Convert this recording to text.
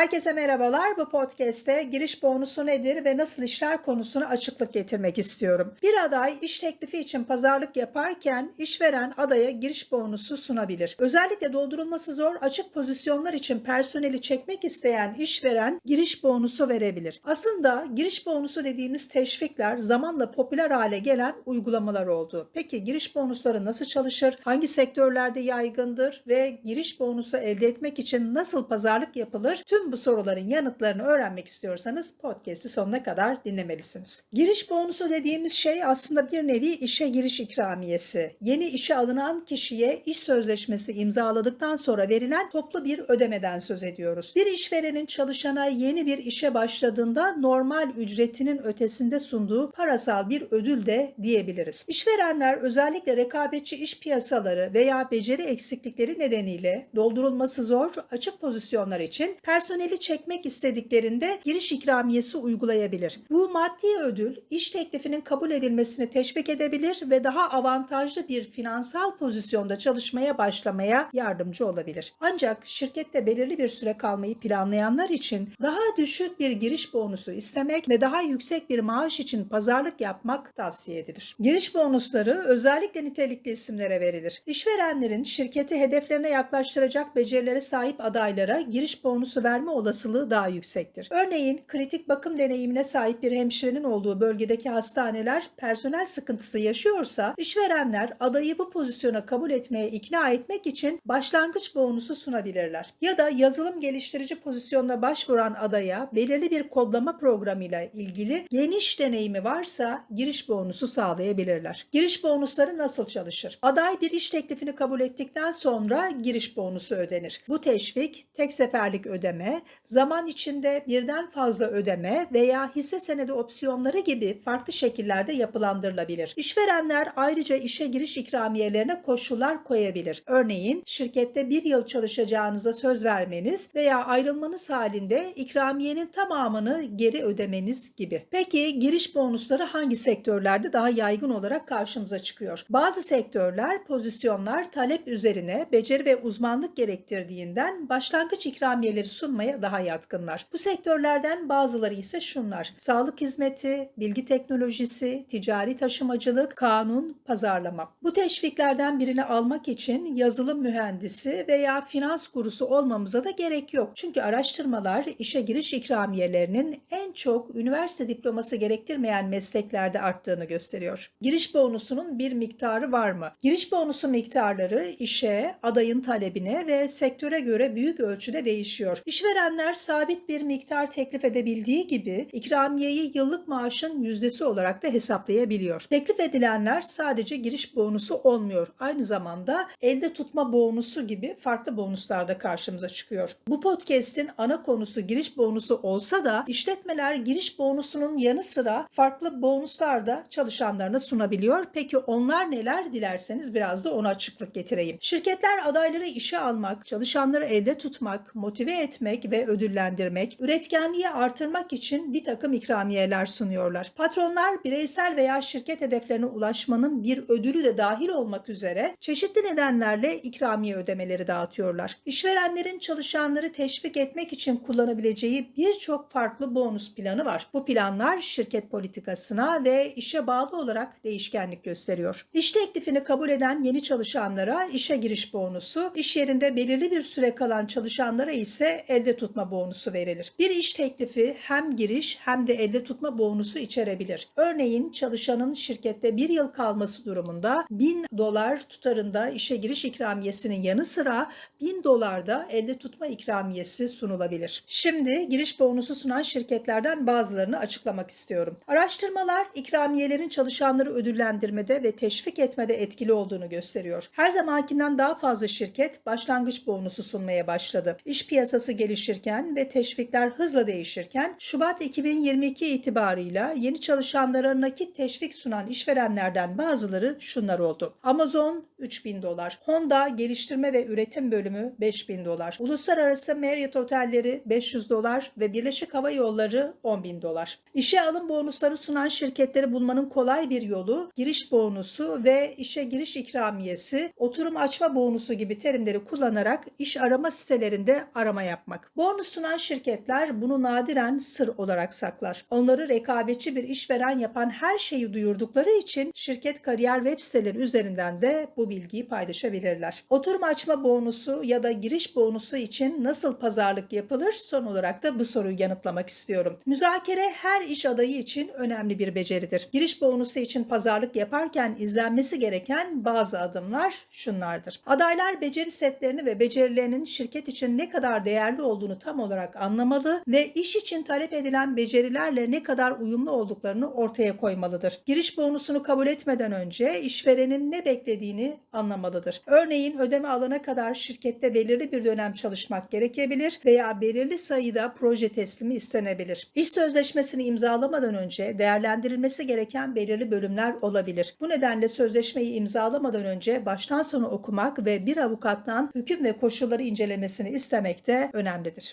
Herkese merhabalar. Bu podcast'te giriş bonusu nedir ve nasıl işler konusuna açıklık getirmek istiyorum. Bir aday iş teklifi için pazarlık yaparken işveren adaya giriş bonusu sunabilir. Özellikle doldurulması zor açık pozisyonlar için personeli çekmek isteyen işveren giriş bonusu verebilir. Aslında giriş bonusu dediğimiz teşvikler zamanla popüler hale gelen uygulamalar oldu. Peki giriş bonusları nasıl çalışır? Hangi sektörlerde yaygındır ve giriş bonusu elde etmek için nasıl pazarlık yapılır? Tüm bu soruların yanıtlarını öğrenmek istiyorsanız podcast'i sonuna kadar dinlemelisiniz. Giriş bonusu dediğimiz şey aslında bir nevi işe giriş ikramiyesi. Yeni işe alınan kişiye iş sözleşmesi imzaladıktan sonra verilen toplu bir ödemeden söz ediyoruz. Bir işverenin çalışana yeni bir işe başladığında normal ücretinin ötesinde sunduğu parasal bir ödül de diyebiliriz. İşverenler özellikle rekabetçi iş piyasaları veya beceri eksiklikleri nedeniyle doldurulması zor açık pozisyonlar için personeli çekmek istediklerinde giriş ikramiyesi uygulayabilir. Bu maddi ödül iş teklifinin kabul edilmesini teşvik edebilir ve daha avantajlı bir finansal pozisyonda çalışmaya başlamaya yardımcı olabilir. Ancak şirkette belirli bir süre kalmayı planlayanlar için daha düşük bir giriş bonusu istemek ve daha yüksek bir maaş için pazarlık yapmak tavsiye edilir. Giriş bonusları özellikle nitelikli isimlere verilir. İşverenlerin şirketi hedeflerine yaklaştıracak becerilere sahip adaylara giriş bonusu verme olasılığı daha yüksektir. Örneğin kritik bakım deneyimine sahip bir hemşirenin olduğu bölgedeki hastaneler personel sıkıntısı yaşıyorsa işverenler adayı bu pozisyona kabul etmeye ikna etmek için başlangıç bonusu sunabilirler. Ya da yazılım geliştirici pozisyonuna başvuran adaya belirli bir kodlama programıyla ilgili geniş deneyimi varsa giriş bonusu sağlayabilirler. Giriş bonusları nasıl çalışır? Aday bir iş teklifini kabul ettikten sonra giriş bonusu ödenir. Bu teşvik tek seferlik ödeme, zaman içinde birden fazla ödeme veya hisse senedi opsiyonları gibi farklı şekillerde yapılandırılabilir. İşverenler ayrıca işe giriş ikramiyelerine koşullar koyabilir. Örneğin şirkette bir yıl çalışacağınıza söz vermeniz veya ayrılmanız halinde ikramiyenin tamamını geri ödemeniz gibi. Peki giriş bonusları hangi sektörlerde daha yaygın olarak karşımıza çıkıyor? Bazı sektörler, pozisyonlar talep üzerine beceri ve uzmanlık gerektirdiğinden başlangıç ikramiyeleri sunmaya daha yatkınlar. Bu sektörlerden bazıları ise şunlar. Sağlık hizmeti, bilgi teknolojisi, ticari taşımacılık, kanun, pazarlama. Bu teşviklerden birini almak için yazılım mühendisi veya finans kurusu olmamıza da gerek yok. Çünkü araştırmalar işe giriş ikramiyelerinin en çok üniversite diploması gerektirmeyen mesleklerde arttığını gösteriyor. Giriş bonusunun bir miktarı var mı? Giriş bonusu miktarları işe, adayın talebine ve sektöre göre büyük ölçüde değişiyor. İşverenler sabit bir miktar teklif edebildiği gibi ikramiyeyi yıllık maaşın yüzdesi olarak da hesaplayabiliyor. Teklif edilenler sadece giriş bonusu olmuyor. Aynı zamanda elde tutma bonusu gibi farklı bonuslar da karşımıza çıkıyor. Bu podcast'in ana konusu giriş bonusu olsa da işletmeler giriş bonusunun yanı sıra farklı bonuslar da çalışanlarına sunabiliyor. Peki onlar neler dilerseniz biraz da ona açıklık getireyim. Şirketler adayları işe almak, çalışanları elde tutmak, motive etmek ve ödüllendirmek, üretkenliği artırmak için bir takım ikramiyeler sunuyorlar. Patronlar bireysel veya şirket hedeflerine ulaşmanın bir ödülü de dahil olmak üzere çeşitli nedenlerle ikramiye ödemeleri dağıtıyorlar. İşverenlerin çalışanları teşvik etmek için kullanabileceği birçok farklı bonus planı var. Bu planlar şirket politikasına ve işe bağlı olarak değişkenlik gösteriyor. İş teklifini kabul eden yeni çalışanlara işe giriş bonusu, iş yerinde belirli bir süre kalan çalışanlara ise elde tutma bonusu verilir. Bir iş teklifi hem giriş hem de elde tutma bonusu içerebilir. Örneğin çalışanın şirkette bir yıl kalması durumunda 1000 dolar tutarında işe giriş ikramiyesinin yanı sıra 1000 dolarda elde tutma ikramiyesi sunulabilir. Şimdi giriş bonusu sunan şirketlerden bazılarını açıklamak istiyorum. Araştırmalar ikramiyelerin çalışanları ödüllendirmede ve teşvik etmede etkili olduğunu gösteriyor. Her zamankinden daha fazla şirket başlangıç bonusu sunmaya başladı. İş piyasası gelişirken ve teşvikler hızla değişirken Şubat 2022 itibarıyla yeni çalışanlara nakit teşvik sunan işverenlerden bazıları şunlar oldu. Amazon 3000 dolar, Honda geliştirme ve üretim bölümü 5000 dolar, Uluslararası Marriott otelleri 500 dolar ve Birleşik Hava Yolları 10 bin dolar. İşe alım bonusları sunan şirketleri bulmanın kolay bir yolu giriş bonusu ve işe giriş ikramiyesi, oturum açma bonusu gibi terimleri kullanarak iş arama sitelerinde arama yapmak. Bonus sunan şirketler bunu nadiren sır olarak saklar. Onları rekabetçi bir işveren yapan her şeyi duyurdukları için şirket kariyer web siteleri üzerinden de bu bilgiyi paylaşabilirler. Oturum açma bonusu ya da giriş bonusu için nasıl pazarlık yapılır? Son olarak da bu soruyu yanıtlamak istiyorum. Müzakere her iş adayı için önemli bir beceridir. Giriş bonusu için pazarlık yaparken izlenmesi gereken bazı adımlar şunlardır. Adaylar beceri setlerini ve becerilerinin şirket için ne kadar değerli olduğunu tam olarak anlamalı ve iş için talep edilen becerilerle ne kadar uyumlu olduklarını ortaya koymalıdır. Giriş bonusunu kabul etmeden önce işverenin ne beklediğini anlamalıdır. Örneğin ödeme alana kadar şirkette belirli bir dönem çalışmak gerekebilir veya belirli sayıda proje teslimi istenebilir. İş sözleşmesini imzalamadan önce değerlendirilmesi gereken belirli bölümler olabilir. Bu nedenle sözleşmeyi imzalamadan önce baştan sona okumak ve bir avukattan hüküm ve koşulları incelemesini istemek de önemlidir değerlidir.